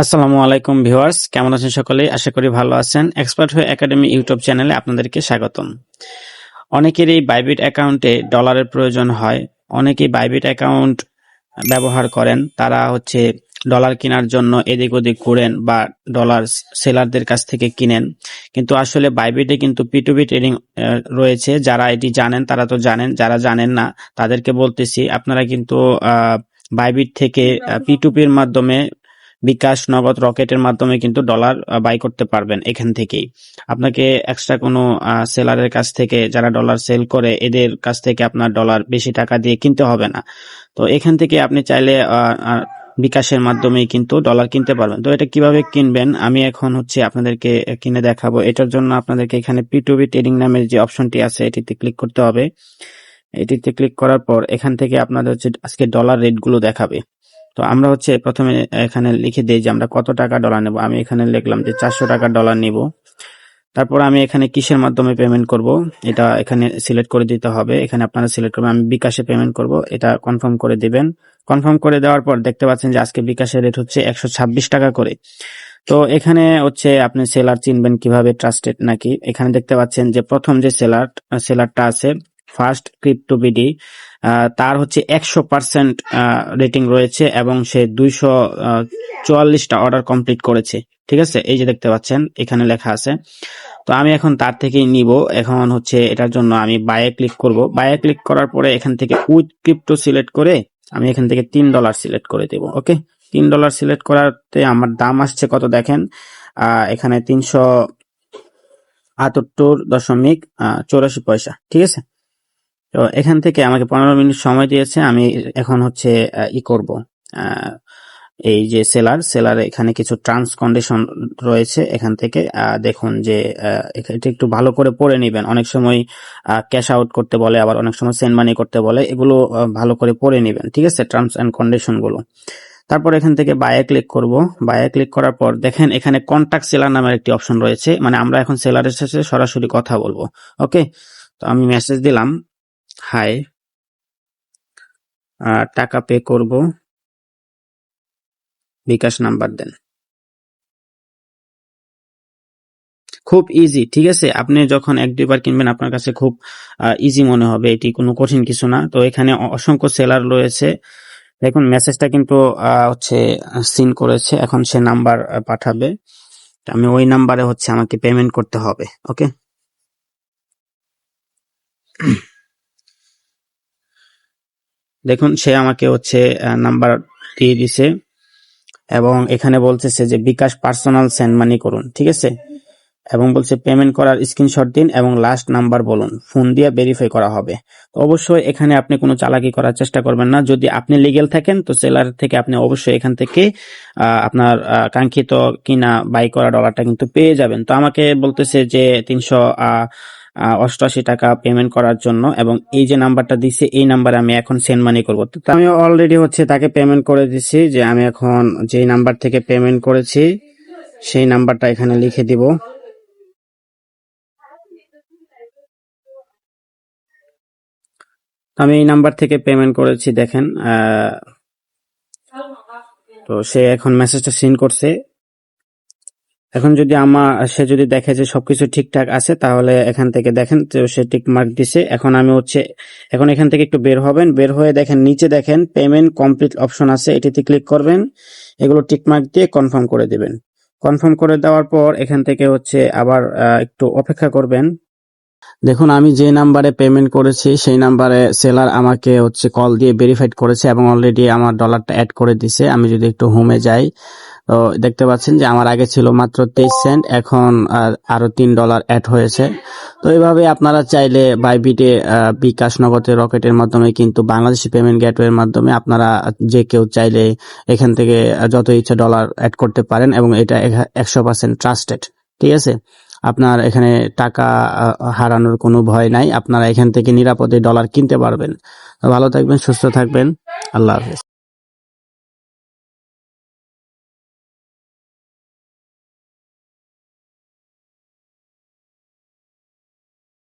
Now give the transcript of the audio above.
আসসালামু আলাইকুম ভিউয়ার্স, কেমন আছেন সকলে আশা করি ভালো আছেন। এক্সপার্ট হয়ে একাডেমি ইউটিউব চ্যানেলে আপনাদেরকে স্বাগতম। অনেকের এই বাইবিট অ্যাকাউন্টে ডলারের প্রয়োজন হয়, অনেকেই বাইবিট অ্যাকাউন্ট ব্যবহার করেন, তারা হচ্ছে ডলার কেনার জন্য এদিক ওদিক ঘুরেন বা ডলার সেলারদের কাছ থেকে কিনেন। কিন্তু আসলে বাইবিটে কিন্তু পিটুবি ট্রেডিং রয়েছে। যারা এটি জানেন, তারা তো জানেন, যারা জানেন না, তাদেরকে বলতেছি, আপনারা কিন্তু বাইবিট থেকে পিটুপির মাধ্যমে বিকাশ নগদ রকেটের মাধ্যমে কিন্তু ডলার বাই করতে পারবেন এখান থেকেই। আপনাকে এক্সট্রা কোনো সেলারের কাছ থেকে যারা ডলার সেল করে, এদের কাছ থেকে আপনার ডলার বেশি টাকা দিয়ে কিনতে হবে না। তো এখান থেকে আপনি চাইলে বিকাশের মাধ্যমেই কিন্তু ডলার কিনতে পারবেন। তো এটা কীভাবে কিনবেন? আমি এখন হচ্ছে আপনাদেরকে কিনে দেখাবো। এটার জন্য আপনাদেরকে এখানে পি টু বি ট্রেডিং নামের যে অপশনটি আছে, এটিতে ক্লিক করতে হবে। এটিতে ক্লিক করার পর এখান থেকে আপনাদের হচ্ছে আজকে ডলার রেটগুলো দেখাবে। তো আমরা হচ্ছে প্রথমে এখানে লিখে দিই যে আমরা কত টাকা ডলার নেব। আমি এখানে লিখলাম যে চারশো টাকা ডলার নিব। তারপর আমি এখানে কিসের মাধ্যমে পেমেন্ট করব? এটা এখানে সিলেক্ট করে দিতে হবে। এখানে আপনারা সিলেক্ট করবেন, আমি বিকাশে পেমেন্ট করব। এটা কনফার্ম করে দিবেন। কনফার্ম করে দেওয়ার পর দেখতে পাচ্ছেন যে আজকে বিকাশের রেট হচ্ছে একশো ছাব্বিশ টাকা করে। তো এখানে হচ্ছে আপনি সেলার চিনবেন কীভাবে ট্রাস্টেড নাকি। এখানে দেখতে পাচ্ছেন যে প্রথম যে সেলার সেলারটা আছে ফার্স্ট ক্রিপ্টো বিডি তার হচ্ছে একশো পার্সেন্ট রেটিং রয়েছে এবং সে দুইশো চুয়াল্লিশটা অর্ডার কমপ্লিট করেছে। ঠিক আছে? এই যে দেখতে পাচ্ছেন, এখানে লেখা আছে। তো আমি এখন তার থেকেই নিব। এখন হচ্ছে এটার জন্য আমি বায়ে ক্লিক করব। বায়ে ক্লিক করার পরে এখান থেকে উইথ ক্রিপ্টো সিলেক্ট করে আমি এখান থেকে তিন ডলার সিলেক্ট করে দেব ওকে তিন ডলার সিলেক্ট করাতে আমার দাম আসছে কত দেখেন? এখানে তিনশো আটাত্তর দশমিক চৌরাশি পয়সা। ঠিক আছে? তো এখান থেকে আমাকে পনেরো মিনিট সময় দিয়েছে, আমি এখন হচ্ছে ই করব। এই যে সেলার সেলার এখানে কিছু টার্মস কন্ডিশন রয়েছে এখান থেকে। দেখুন যে এটা একটু ভালো করে পড়ে নেবেন। অনেক সময় ক্যাশ আউট করতে বলে, আবার অনেক সময় সেন্ড মানি করতে বলে, এগুলো ভালো করে পড়ে নেবেন, ঠিক আছে? টার্মস অ্যান্ড কন্ডিশনগুলো তারপর এখান থেকে বায়ে ক্লিক করব। বায়ে ক্লিক করার পর দেখেন এখানে কন্ট্যাক্ট সেলার নামের একটি অপশন রয়েছে। মানে আমরা এখন সেলারের সাথে সরাসরি কথা বলব, ওকে? তো আমি মেসেজ দিলাম। হাই টাকা পে করব। বিকাশ নাম্বার দেন। খুব ইজি ঠিক আছে? আপনি যখন এক দুইবার কিনবেন, আপনার কাছে খুব ইজি মনে হবে। এটি কোনো কঠিন কিছু না। তো এখানে অসংখ্য সেলার রয়েছে। দেখুন মেসেজটা কিন্তু হচ্ছে সিন করেছে। এখন সে নাম্বার পাঠাবে। আমি ওই নাম্বারে হচ্ছে আমাকে পেমেন্ট করতে হবে ওকে দেখুন, সে আমাকে হচ্ছে নাম্বার দিয়ে দিছে এবং এখানে বলতেছে যে, বিকাশ পার্সোনাল সেন্ড মানি করুন, ঠিক আছে? এবং বলছে পেমেন্ট করার স্ক্রিনশট দিন এবং লাস্ট নাম্বার বলুন ফোন দিয়ে ভেরিফাই করা হবে। তো অবশ্যই এখানে আপনি কোনো চালাকি করার চেষ্টা করবেন না। যদি আপনি লিগেল থাকেন, তো সেলার থেকে আপনি অবশ্যই এখান থেকে আপনার কাঙ্ক্ষিত কিনা বাই করা ডলারটা কিন্তু পেয়ে যাবেন। তো আমাকে বলতেছে যে, তিনশো অষ্টআশি টাকা পেমেন্ট করার জন্য এবং এই যে নাম্বারটা দিছে, এই নাম্বারে আমি এখন সেন্ড মানি করব। তো আমি অলরেডি হচ্ছে তাকে পেমেন্ট করে দিছি যে আমি এখন যেই নাম্বার থেকে পেমেন্ট করেছি, সেই নাম্বারটা এখানে লিখে দিব। আমি এই নাম্বার থেকে পেমেন্ট করেছি, দেখেন তো সে এখন মেসেজটা সেন্ড করছে। এখন যদি আমার সে যদি দেখে যে সবকিছু ঠিকঠাক আছে, তাহলে এখান থেকে দেখেন তো সে টিক মার্ক দিছে। এখন আমি হচ্ছে, এখন এখান থেকে একটু বের হবেন। বের হয়ে দেখেন, নিচে দেখেন পেমেন্ট কমপ্লিট অপশন আছে, এটিতে ক্লিক করবেন। এগুলো টিক মার্ক দিয়ে কনফার্ম করে দিবেন। কনফার্ম করে দেওয়ার পর এখান থেকে হচ্ছে আবার একটু অপেক্ষা করবেন। দেখুন, আমি যে নাম্বারে পেমেন্ট করেছি, সেই নাম্বারে সেলার আমাকে হচ্ছে কল দিয়ে ভেরিফাইড করেছে এবং অলরেডি আমার ডলারটা অ্যাড করে দিছে। আমি যদি একটু হোমে যাই দেখতে পাচ্ছেন যে আমার আগে ছিল মাত্র তেইশ সেন্ট, এখন আরও তিন ডলার অ্যাড হয়েছে। তো এইভাবে আপনারা চাইলে বাইবিটে বিকাশ নগদের রকেটের মাধ্যমে কিন্তু বাংলাদেশি পেমেন্ট গেটওয়ের মাধ্যমে আপনারা যে কেউ চাইলে এখান থেকে যত ইচ্ছা ডলার অ্যাড করতে পারেন এবং এটা একশো পার্সেন্ট ট্রাস্টেড ঠিক আছে? আপনার এখানে টাকা হারানোর কোনো ভয় নাই, আপনারা এখান থেকে নিরাপদে ডলার কিনতে পারবেন। ভালো থাকবেন, সুস্থ থাকবেন, আল্লাহ হাফিজ।